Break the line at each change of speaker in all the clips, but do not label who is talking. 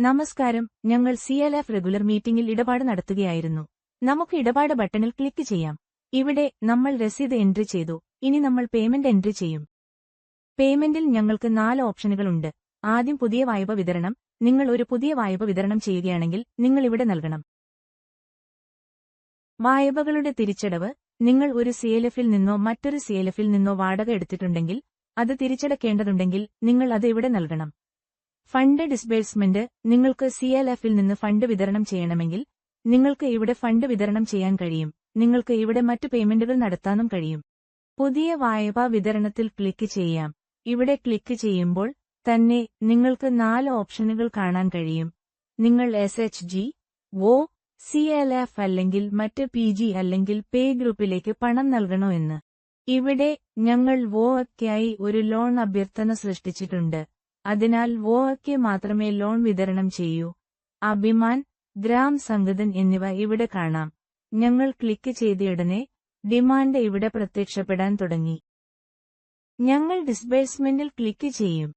നമസ്കാരം ഞങ്ങൾ C L F regular മീറ്റിംഗിൽ ഇടപാട് നടത്തുകയായിരുന്നു. നമുക്ക് ഇടപാട് ബട്ടണിൽ ക്ലിക്ക് ചെയ്യാം. ഇവിടെ നമ്മൾ രസീത് എൻട്രി ചെയ്തു. ഇനി നമ്മൾ പേയ്മെന്റ് എൻട്രി ചെയ്യും. പേയ്മെന്റിൽ ഞങ്ങൾക്ക് നാല് ഓപ്ഷനുകളുണ്ട് ആദ്യം പുതിയ വായ്പ വിതരണം. നിങ്ങൾ ഒരു പുതിയ വായ്പ വിതരണം ചെയ്യുകയാണെങ്കിൽ നിങ്ങൾ ഇവിടെ നൽകണം. വായ്പകളുടെ തിരിച്ചടവ്. നിങ്ങൾ ഒരു സിഎൽഎഫിൽ നിന്നോ മറ്റൊരു സിഎൽഎഫിൽ നിന്നോ വാടക എടുത്തിട്ടുണ്ടെങ്കിൽ അത് തിരിച്ചടക്കേണ്ടതുണ്ടെങ്കിൽ നിങ്ങൾ അത് ഇവിടെ നൽകണം. ഫണ്ട് ഡിസ്ബേഴ്സ്മെന്റ് നിങ്ങൾക്ക് സി എൽ എഫിൽ നിന്ന് ഫണ്ട് വിതരണം ചെയ്യണമെങ്കിൽ നിങ്ങൾക്ക് ഇവിടെ ഫണ്ട് വിതരണം ചെയ്യാൻ കഴിയും. നിങ്ങൾക്ക് ഇവിടെ മറ്റു പേയ്മെന്റുകൾ നടത്താനും കഴിയും. പുതിയ വായ്പാ വിതരണത്തിൽ ക്ലിക്ക് ചെയ്യാം. ഇവിടെ ക്ലിക്ക് ചെയ്യുമ്പോൾ തന്നെ നിങ്ങൾക്ക് നാല് ഓപ്ഷനുകൾ കാണാൻ കഴിയും. നിങ്ങൾ S H G O C L F അല്ലെങ്കിൽ മറ്റ് പി ജി അല്ലെങ്കിൽ പേ ഗ്രൂപ്പിലേക്ക് പണം നൽകണോ എന്ന്. ഇവിടെ ഞങ്ങൾ വോ ഒക്കെയായി ഒരു ലോൺ അഭ്യർത്ഥന സൃഷ്ടിച്ചിട്ടുണ്ട്. അതിനാൽ വോയ്ക്ക് മാത്രമേ ലോൺ വിതരണം ചെയ്യൂ. അഭിമാൻ ഗ്രാം സംഗതൻ എന്നിവ ഇവിടെ കാണാം. ഞങ്ങൾ ക്ലിക്ക് ചെയ്തയുടനെ ഡിമാൻഡ് ഇവിടെ പ്രത്യക്ഷപ്പെടാൻ തുടങ്ങി. ഞങ്ങൾ ഡിസ്ബേഴ്സ്മെന്റിൽ ക്ലിക്ക് ചെയ്യും.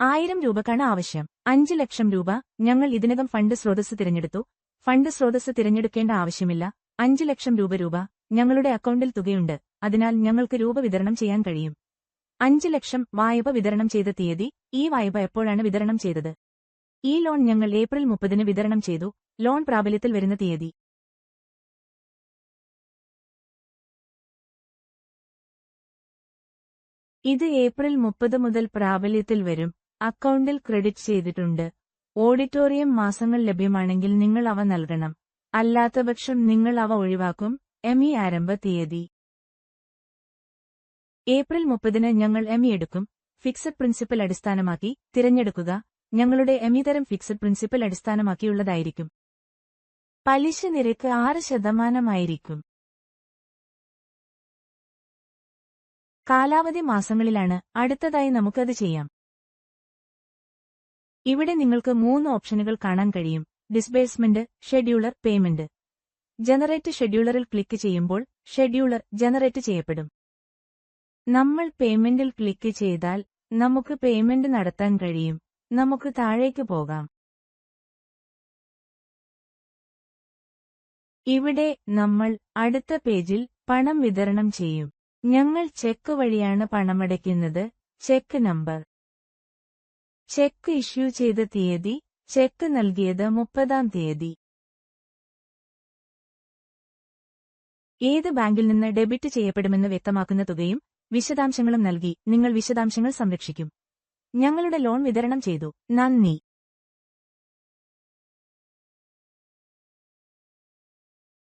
ആയിരം രൂപക്കാണ് ആവശ്യം. അഞ്ച് ലക്ഷം രൂപ. ഞങ്ങൾ ഇതിനകം ഫണ്ട് സ്രോതസ് തിരഞ്ഞെടുത്തു. ഫണ്ട് സ്രോതസ് തിരഞ്ഞെടുക്കേണ്ട ആവശ്യമില്ല. അഞ്ച് ലക്ഷം രൂപ രൂപ. ഞങ്ങളുടെ അക്കൗണ്ടിൽ തുകയുണ്ട്. അതിനാൽ ഞങ്ങൾക്ക് രൂപ വിതരണം ചെയ്യാൻ കഴിയും. അഞ്ച് ലക്ഷം വായ്പ വിതരണം ചെയ്ത തീയതി ഈ വായ്പ എപ്പോഴാണ് വിതരണം ചെയ്തത്? ഈ ലോൺ ഞങ്ങൾ ഏപ്രിൽ മുപ്പതിന് വിതരണം ചെയ്തു. ലോൺ പ്രാബല്യത്തിൽ വരുന്ന തീയതി. ഇത് ഏപ്രിൽ മുപ്പത് മുതൽ പ്രാബല്യത്തിൽ വരും. അക്കൗണ്ടിൽ ക്രെഡിറ്റ് ചെയ്തിട്ടുണ്ട്. ഓഡിറ്റോറിയം മാസങ്ങൾ ലഭ്യമാണെങ്കിൽ നിങ്ങൾ അവ നൽകണം. അല്ലാത്തപക്ഷം നിങ്ങൾ അവ ഒഴിവാക്കും. എം ഇ ആരംഭ തീയതി. ഏപ്രിൽ മുപ്പതിന് ഞങ്ങൾ എം എടുക്കും. ഫിക്സഡ് പ്രിൻസിപ്പൽ അടിസ്ഥാനമാക്കി തിരഞ്ഞെടുക്കുക. ഞങ്ങളുടെ എം തരം ഫിക്സഡ് പ്രിൻസിപ്പൽ അടിസ്ഥാനമാക്കിയുള്ളതായിരിക്കും. പലിശ നിരക്ക് ആറ് ശതമാനമായിരിക്കും. കാലാവധി മാസങ്ങളിലാണ് അടുത്തതായി നമുക്കത് ചെയ്യാം. ഇവിടെ നിങ്ങൾക്ക് മൂന്ന് ഓപ്ഷനുകൾ കാണാൻ കഴിയും. ഡിസ്ബേഴ്സ്മെന്റ് ഷെഡ്യൂളർ പേയ്മെന്റ് ജനറേറ്റ് ഷെഡ്യൂളറിൽ ക്ലിക്ക് ചെയ്യുമ്പോൾ ഷെഡ്യൂളർ ജനറേറ്റ് ചെയ്യപ്പെടും. നമ്മൾ പേയ്മെന്റിൽ ക്ലിക്ക് ചെയ്താൽ നമുക്ക് പേയ്മെന്റ് നടത്താൻ കഴിയും. നമുക്ക് താഴേക്ക് പോകാം. ഇവിടെ നമ്മൾ അടുത്ത പേജിൽ പണം വിതരണം ചെയ്യും. ഞങ്ങൾ ചെക്ക് വഴിയാണ് പണമടയ്ക്കുന്നത്. Cheque number. ചെക്ക് ഇഷ്യൂ ചെയ്ത തീയതി. ചെക്ക് നൽകിയത് മുപ്പതാം തീയതി. ഏത് ബാങ്കിൽ നിന്ന് ഡെബിറ്റ് ചെയ്യപ്പെടുമെന്ന് വ്യക്തമാക്കുന്ന തുകയും വിശദാംശങ്ങളും നൽകി നിങ്ങൾ വിശദാംശങ്ങൾ സംരക്ഷിക്കും. ഞങ്ങളുടെ ലോൺ വിതരണം ചെയ്തു. നന്ദി.